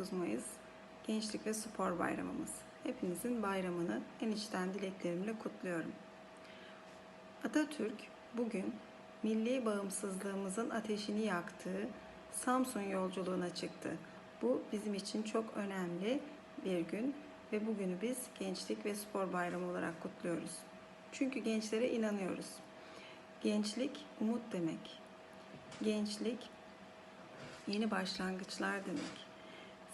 Sevgili öğrencilerim, bugün 19 Mayıs Gençlik ve Spor Bayramımız. Hepinizin bayramını en içten dileklerimle kutluyorum. Atatürk bugün milli bağımsızlığımızın ateşini yaktığı Samsun yolculuğuna çıktı. Bu bizim için çok önemli bir gün ve bugünü biz Gençlik ve Spor Bayramı olarak kutluyoruz. Çünkü gençlere inanıyoruz. Gençlik umut demek. Gençlik yeni başlangıçlar demek.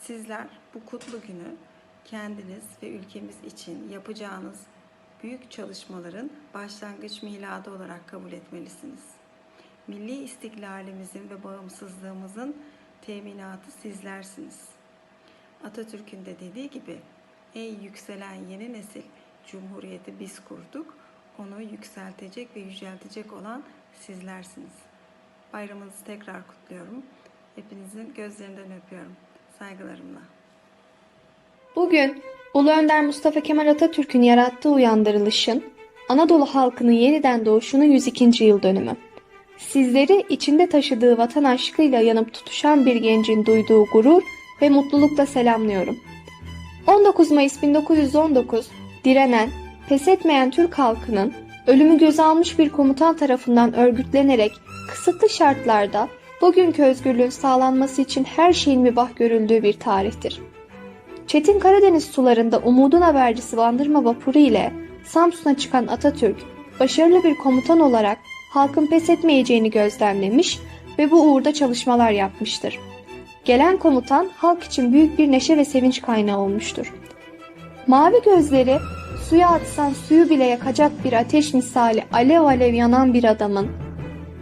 Sizler bu kutlu günü kendiniz ve ülkemiz için yapacağınız büyük çalışmaların başlangıç miladı olarak kabul etmelisiniz. Milli istiklalimizin ve bağımsızlığımızın teminatı sizlersiniz. Atatürk'ün de dediği gibi ey yükselen yeni nesil cumhuriyeti biz kurduk onu yükseltecek ve yüceltecek olan sizlersiniz. Bayramınızı tekrar kutluyorum. Hepinizin gözlerinden öpüyorum. Saygılarımla. Bugün Ulu Önder Mustafa Kemal Atatürk'ün yarattığı uyandırılışın Anadolu halkının yeniden doğuşunun 102. yıl dönümü. Sizleri içinde taşıdığı vatan aşkıyla yanıp tutuşan bir gencin duyduğu gurur ve mutlulukla selamlıyorum. 19 Mayıs 1919 direnen, pes etmeyen Türk halkının ölümü göze almış bir komutan tarafından örgütlenerek kısıtlı şartlarda bugünkü özgürlüğün sağlanması için her şeyin mübah görüldüğü bir tarihtir. Çetin Karadeniz sularında umudun habercisi Bandırma vapuru ile Samsun'a çıkan Atatürk, başarılı bir komutan olarak halkın pes etmeyeceğini gözlemlemiş ve bu uğurda çalışmalar yapmıştır. Gelen komutan halk için büyük bir neşe ve sevinç kaynağı olmuştur. Mavi gözleri suya atsan suyu bile yakacak bir ateş misali alev alev yanan bir adamın,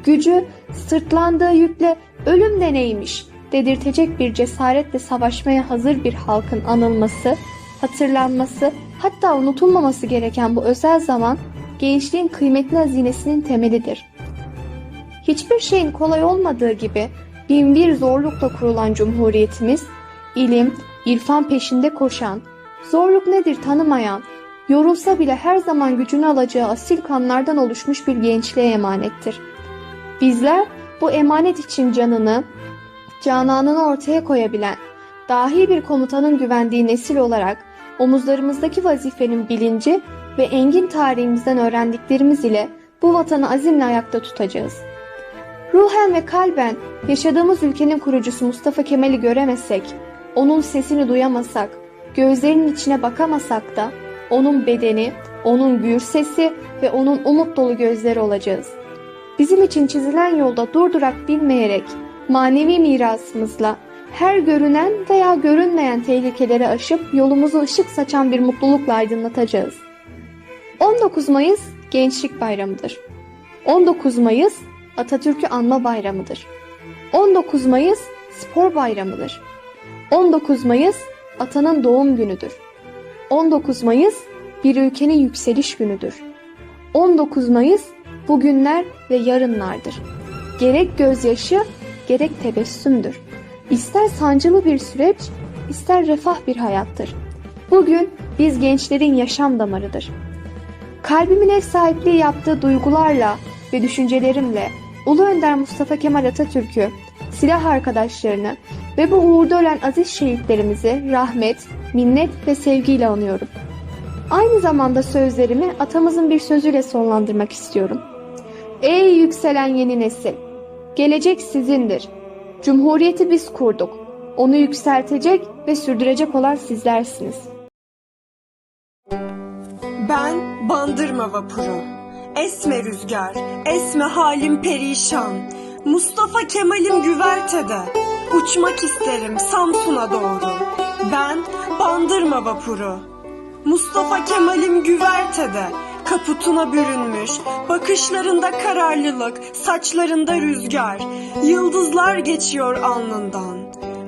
gücü sırtlandığı yükle ölüm deneymiş dedirtecek bir cesaretle savaşmaya hazır bir halkın anılması, hatırlanması, hatta unutulmaması gereken bu özel zaman gençliğin kıymetli hazinesinin temelidir. Hiçbir şeyin kolay olmadığı gibi bin bir zorlukla kurulan cumhuriyetimiz, ilim, irfan peşinde koşan, zorluk nedir tanımayan, yorulsa bile her zaman gücünü alacağı asil kanlardan oluşmuş bir gençliğe emanettir. Bizler bu emanet için canını, cananını ortaya koyabilen, dahi bir komutanın güvendiği nesil olarak omuzlarımızdaki vazifenin bilinci ve engin tarihimizden öğrendiklerimiz ile bu vatanı azimle ayakta tutacağız. Ruhen ve kalben yaşadığımız ülkenin kurucusu Mustafa Kemal'i göremesek, onun sesini duyamasak, gözlerinin içine bakamasak da onun bedeni, onun gür sesi ve onun umut dolu gözleri olacağız. Bizim için çizilen yolda durdurak bilmeyerek manevi mirasımızla her görünen veya görünmeyen tehlikeleri aşıp yolumuzu ışık saçan bir mutlulukla aydınlatacağız. 19 Mayıs Gençlik Bayramıdır. 19 Mayıs Atatürk'ü anma bayramıdır. 19 Mayıs spor bayramıdır. 19 Mayıs atanın doğum günüdür. 19 Mayıs bir ülkenin yükseliş günüdür. 19 Mayıs bugünler ve yarınlardır. Gerek gözyaşı, gerek tebessümdür. İster sancılı bir süreç, ister refah bir hayattır. Bugün biz gençlerin yaşam damarıdır. Kalbimin ev sahipliği yaptığı duygularla ve düşüncelerimle Ulu Önder Mustafa Kemal Atatürk'ü, silah arkadaşlarını ve bu uğurda ölen aziz şehitlerimizi rahmet, minnet ve sevgiyle anıyorum. Aynı zamanda sözlerimi atamızın bir sözüyle sonlandırmak istiyorum. Ey yükselen yeni nesil! Gelecek sizindir. Cumhuriyeti biz kurduk. Onu yükseltecek ve sürdürecek olan sizlersiniz. Ben bandırma vapuru. Esme rüzgar, esme halim perişan. Mustafa Kemal'im güvertede. Uçmak isterim Samsun'a doğru. Ben bandırma vapuru. Mustafa Kemal'im güvertede. Kaputuna bürünmüş, bakışlarında kararlılık, saçlarında rüzgar. Yıldızlar geçiyor alnından.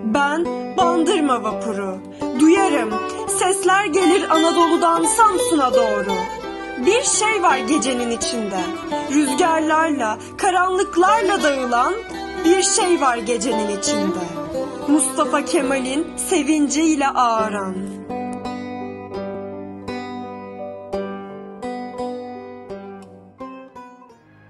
Ben bandırma vapuru. Duyarım, sesler gelir Anadolu'dan Samsun'a doğru. Bir şey var gecenin içinde. Rüzgarlarla, karanlıklarla dağılan bir şey var gecenin içinde. Mustafa Kemal'in sevinciyle ağıran.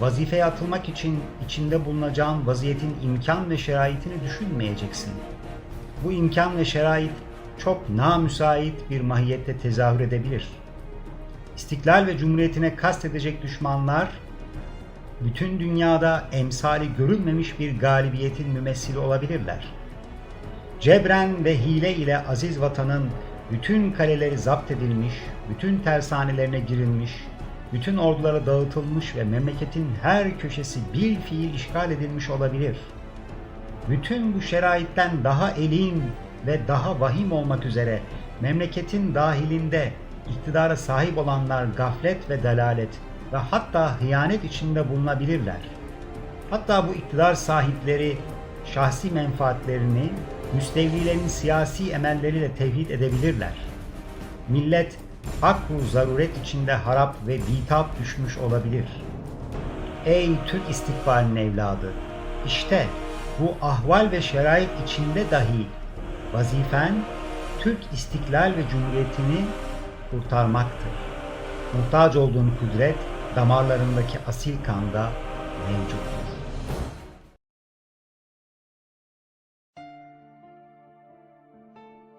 vazifeye atılmak için içinde bulunacağın vaziyetin imkan ve şeraitini düşünmeyeceksin. Bu imkan ve şerait çok namüsait bir mahiyette tezahür edebilir. İstiklal ve cumhuriyetine kastedecek düşmanlar, bütün dünyada emsali görülmemiş bir galibiyetin mümessili olabilirler. Cebren ve hile ile aziz vatanın bütün kaleleri zapt edilmiş, bütün tersanelerine girilmiş, bütün ordulara dağıtılmış ve memleketin her köşesi bil fiil işgal edilmiş olabilir. Bütün bu şeraitten daha elim ve daha vahim olmak üzere memleketin dahilinde iktidara sahip olanlar gaflet ve dalalet ve hatta hıyanet içinde bulunabilirler. Hatta bu iktidar sahipleri şahsi menfaatlerini müstevlilerin siyasi emelleriyle tevhid edebilirler. Millet hakru zaruret içinde harap ve bitap düşmüş olabilir. Ey Türk istikbalinin evladı! İşte bu ahval ve şerait içinde dahi vazifen Türk istiklal ve cumhuriyetini kurtarmaktır. Muhtaç olduğun kudret damarlarındaki asil kanda mevcuttur.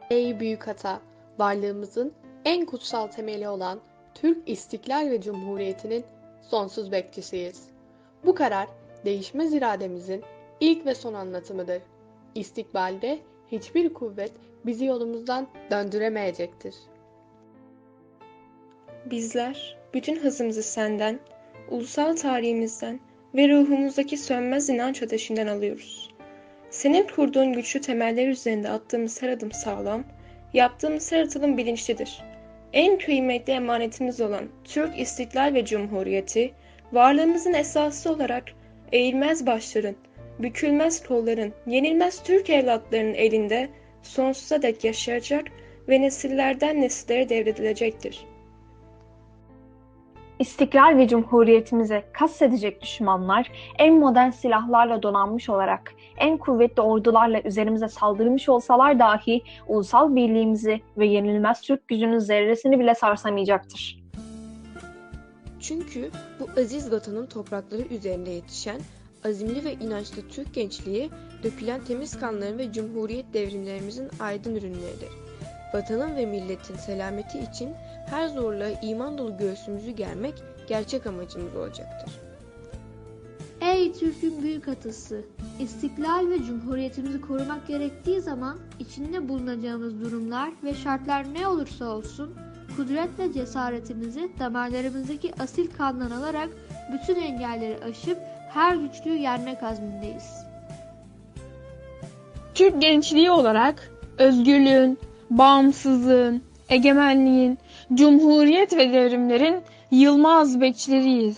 Ey büyük ata, varlığımızın en kutsal temeli olan Türk İstiklal ve Cumhuriyeti'nin sonsuz bekçisiyiz. Bu karar değişmez irademizin ilk ve son anlatımıdır. İstikbalde hiçbir kuvvet bizi yolumuzdan döndüremeyecektir. Bizler bütün hızımızı senden, ulusal tarihimizden ve ruhumuzdaki sönmez inanç ateşinden alıyoruz. Senin kurduğun güçlü temeller üzerinde attığımız her adım sağlam, yaptığımız her atılım bilinçlidir. En kıymetli emanetimiz olan Türk İstiklal ve Cumhuriyeti, varlığımızın esası olarak eğilmez başların, bükülmez kolların, yenilmez Türk evlatlarının elinde sonsuza dek yaşayacak ve nesillerden nesillere devredilecektir. İstiklal ve Cumhuriyetimize kastedecek düşmanlar en modern silahlarla donanmış olarak en kuvvetli ordularla üzerimize saldırmış olsalar dahi ulusal birliğimizi ve yenilmez Türk gücünün zerresini bile sarsamayacaktır. Çünkü bu aziz vatanın toprakları üzerinde yetişen azimli ve inançlı Türk gençliği dökülen temiz kanların ve cumhuriyet devrimlerimizin aydın ürünleridir. Vatanın ve milletin selameti için her zorluğa iman dolu göğsümüzü germek gerçek amacımız olacaktır. Ey Türk'ün büyük atısı! İstiklal ve cumhuriyetimizi korumak gerektiği zaman içinde bulunacağımız durumlar ve şartlar ne olursa olsun kudret ve cesaretimizi damarlarımızdaki asil kandan alarak bütün engelleri aşıp her güçlüğü yenmek azmindeyiz. Türk gençliği olarak özgürlüğün, bağımsızlığın, egemenliğin, cumhuriyet ve devrimlerin yılmaz bekçileriyiz.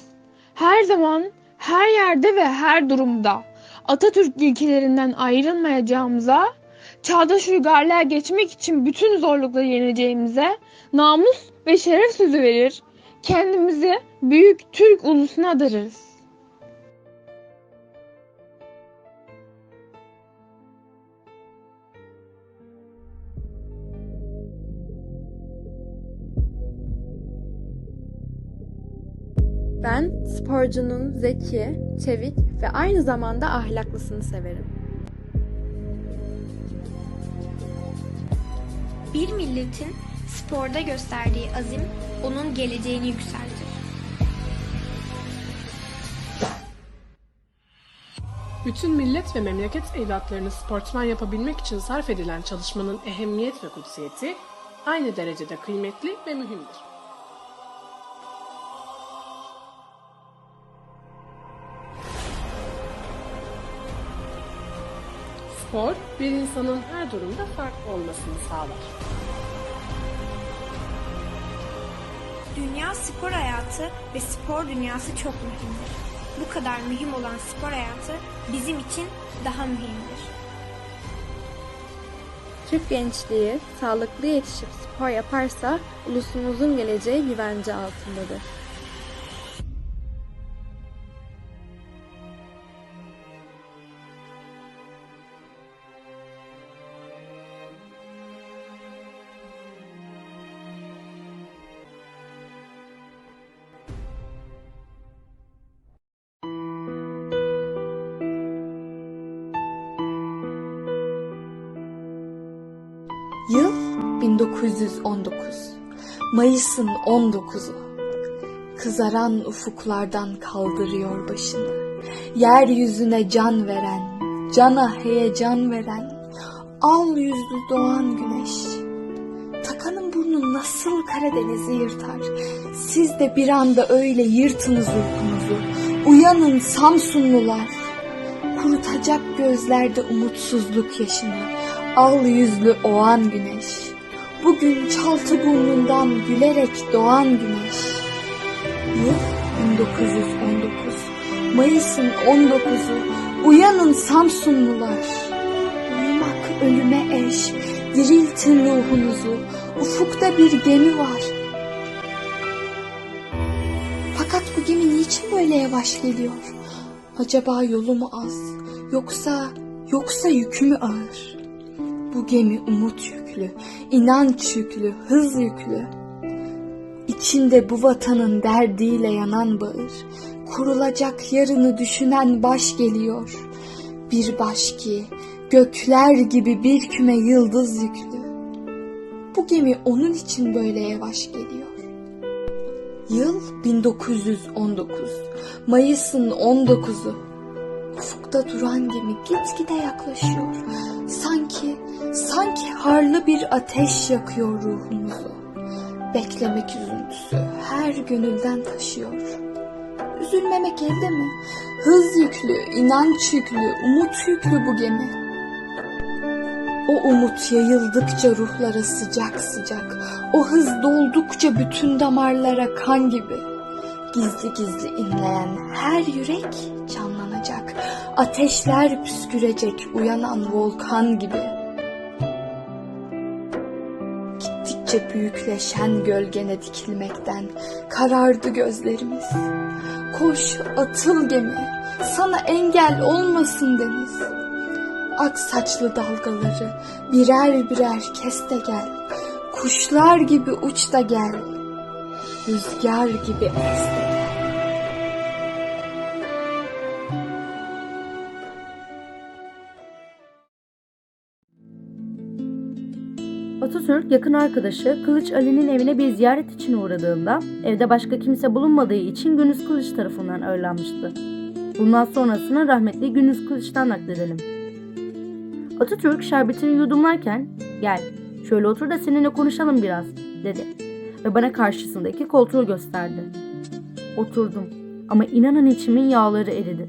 Her zaman, her yerde ve her durumda Atatürk ilkelerinden ayrılmayacağımıza, çağdaş uygarlığa geçmek için bütün zorlukları yeneceğimize namus ve şeref sözü verir, kendimizi büyük Türk ulusuna adarız. Ben sporcunun zeki, çevik ve aynı zamanda ahlaklısını severim. Bir milletin sporda gösterdiği azim onun geleceğini yükseltir. Bütün millet ve memleket evlatlarını sportman yapabilmek için sarf edilen çalışmanın ehemmiyet ve kutsiyeti aynı derecede kıymetli ve mühimdir. Spor, bir insanın her durumda farklı olmasını sağlar. Dünya spor hayatı ve spor dünyası çok mühimdir. Bu kadar mühim olan spor hayatı bizim için daha mühimdir. Türk gençliği sağlıklı yetişip spor yaparsa ulusumuzun geleceği güvence altındadır. 1919. Mayıs'ın 19'u. Kızaran ufuklardan kaldırıyor başını. Yeryüzüne can veren, cana heyecan veren, al yüzlü doğan güneş. Takanın burnu nasıl Karadeniz'i yırtar? Siz de bir anda öyle yırtınız uykunuzu. Uyanın Samsunlular. Kurutacak gözlerde umutsuzluk yaşını. Al yüzlü oğan güneş. Bugün çaltı burnundan gülerek doğan güneş. Yıl 1919. Mayıs'ın 19'u. Uyanın Samsunlular. Uyumak ölüme eş. Diriltin ruhunuzu. Ufukta bir gemi var. Fakat bu gemi niçin böyle yavaş geliyor? Acaba yolu mu az? Yoksa, yoksa yükü mü ağır? Bu gemi umut yüklü, inanç yüklü, hız yüklü. İçinde bu vatanın derdiyle yanan bağır, kurulacak yarını düşünen baş geliyor. Bir baş ki gökler gibi bir küme yıldız yüklü. Bu gemi onun için böyle yavaş geliyor. Yıl 1919. Mayıs'ın 19'u. Ufukta duran gemi gitgide yaklaşıyor. Sanki, sanki harlı bir ateş yakıyor ruhumuzu. Beklemek üzüntüsü her gönülden taşıyor. Üzülmemek elde mi? Hız yüklü, inanç yüklü, umut yüklü bu gemi. O umut yayıldıkça ruhlara sıcak sıcak, o hız doldukça bütün damarlara kan gibi. Gizli gizli inleyen her yürek canlanacak, ateşler püskürecek uyanan volkan gibi. Gittikçe büyükleşen gölgene dikilmekten karardı gözlerimiz. Koş atıl gemi, sana engel olmasın deniz. Ak saçlı dalgaları birer birer kes de gel. Kuşlar gibi uç da gel. Rüzgar gibi es de gel. Atatürk yakın arkadaşı Kılıç Ali'nin evine bir ziyaret için uğradığında evde başka kimse bulunmadığı için Günüz Kılıç tarafından ağırlanmıştı. Bundan sonrasını rahmetli Günüz Kılıç'tan nakledelim. Atatürk şerbetini yudumlarken gel şöyle otur da seninle konuşalım biraz dedi ve bana karşısındaki koltuğu gösterdi. Oturdum ama inanın içimin yağları eridi.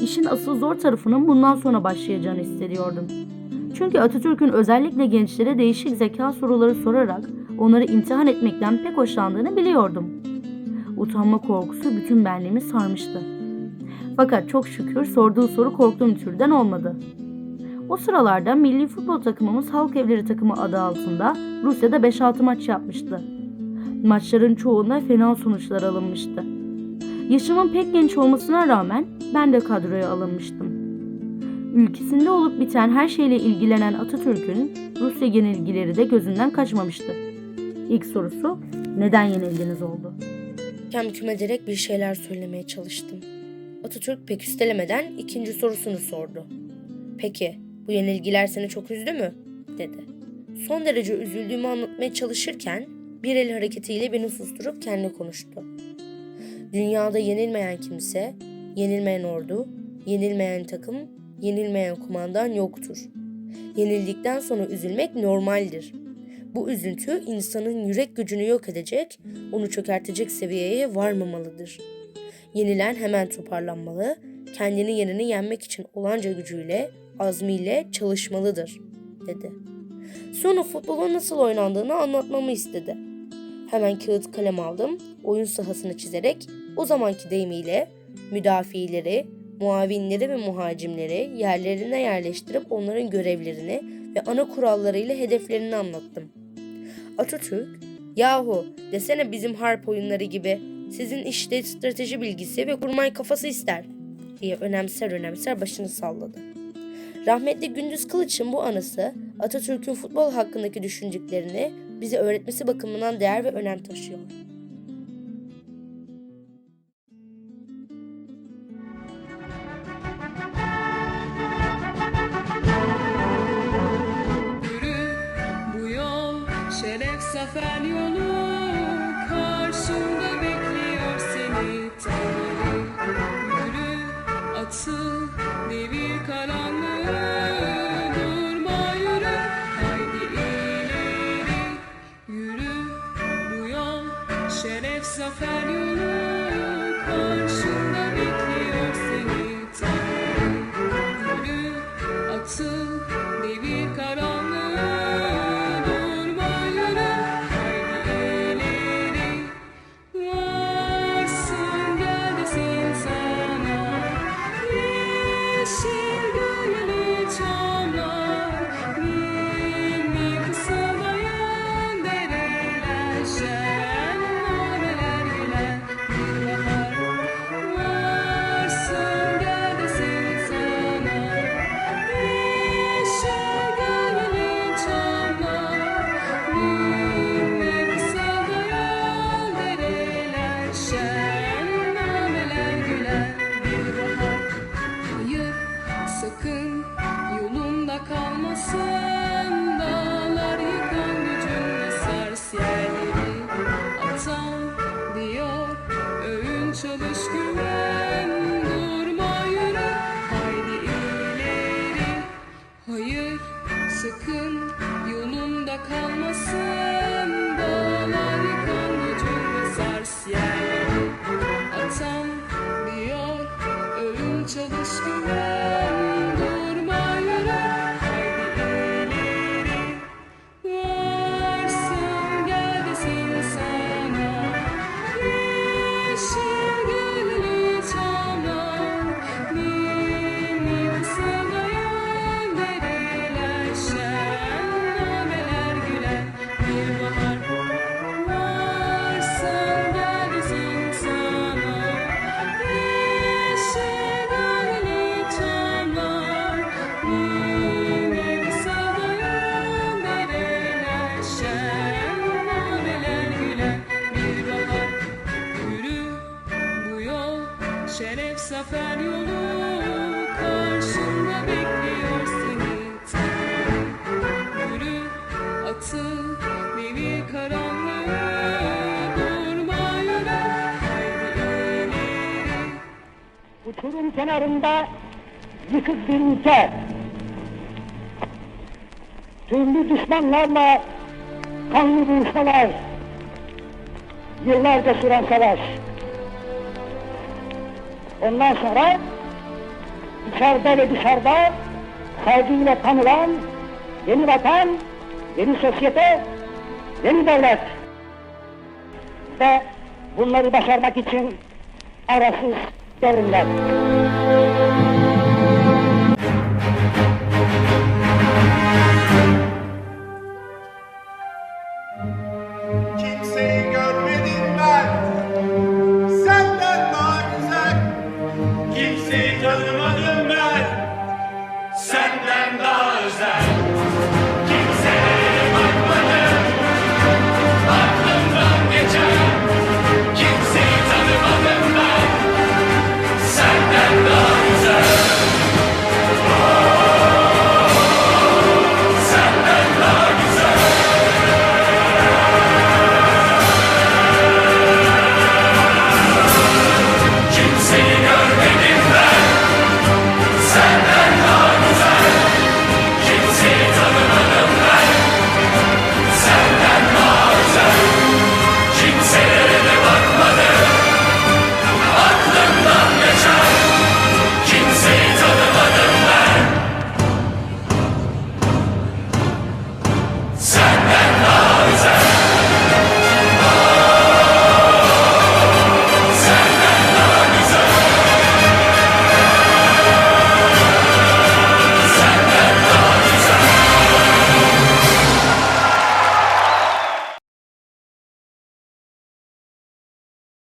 İşin asıl zor tarafının bundan sonra başlayacağını hissediyordum. Çünkü Atatürk'ün özellikle gençlere değişik zeka soruları sorarak onları imtihan etmekten pek hoşlandığını biliyordum. Utanma korkusu bütün benliğimi sarmıştı. Fakat çok şükür sorduğu soru korktuğum türden olmadı. O sıralarda milli futbol takımımız Halk Evleri takımı adı altında Rusya'da 5-6 maç yapmıştı. Maçların çoğunda fena sonuçlar alınmıştı. Yaşımın pek genç olmasına rağmen ben de kadroya alınmıştım. Ülkesinde olup biten her şeyle ilgilenen Atatürk'ün Rusya yenilgileri de gözünden kaçmamıştı. İlk sorusu neden yenilginiz oldu? Kem küm bir şeyler söylemeye çalıştım. Atatürk pek üstelemeden ikinci sorusunu sordu. Peki bu yenilgiler seni çok üzdü mü? dedi. Son derece üzüldüğümü anlatmaya çalışırken bir el hareketiyle beni susturup kendi konuştu. Dünyada yenilmeyen kimse, yenilmeyen ordu, yenilmeyen takım, yenilmeyen kumandan yoktur. Yenildikten sonra üzülmek normaldir. Bu üzüntü insanın yürek gücünü yok edecek, onu çökertecek seviyeye varmamalıdır. Yenilen hemen toparlanmalı, kendini yerini yenmek için olanca gücüyle, azmiyle çalışmalıdır, dedi. Sonra futbolun nasıl oynandığını anlatmamı istedi. Hemen kağıt kalem aldım, oyun sahasını çizerek o zamanki deyimiyle müdafileri, muavinleri ve muhacimleri yerlerine yerleştirip onların görevlerini ve ana kurallarıyla hedeflerini anlattım. Atatürk, yahu desene bizim harp oyunları gibi sizin işte strateji bilgisi ve kurmay kafası ister diye önemser önemser başını salladı. Rahmetli Gündüz Kılıç'ın bu anısı Atatürk'ün futbol hakkındaki düşüncelerini bize öğretmesi bakımından değer ve önem taşıyor. Şeref Uçurum kenarında yıkık bir ülke. Türlü düşmanlarla kanlı buluşmalar. Yıllarca süren savaş. Ondan sonra içeride ve dışarıda saygıyla tanılan yeni vatan, yeni sosyete, yeni devlet. Ve bunları başarmak için arasız Seven Love.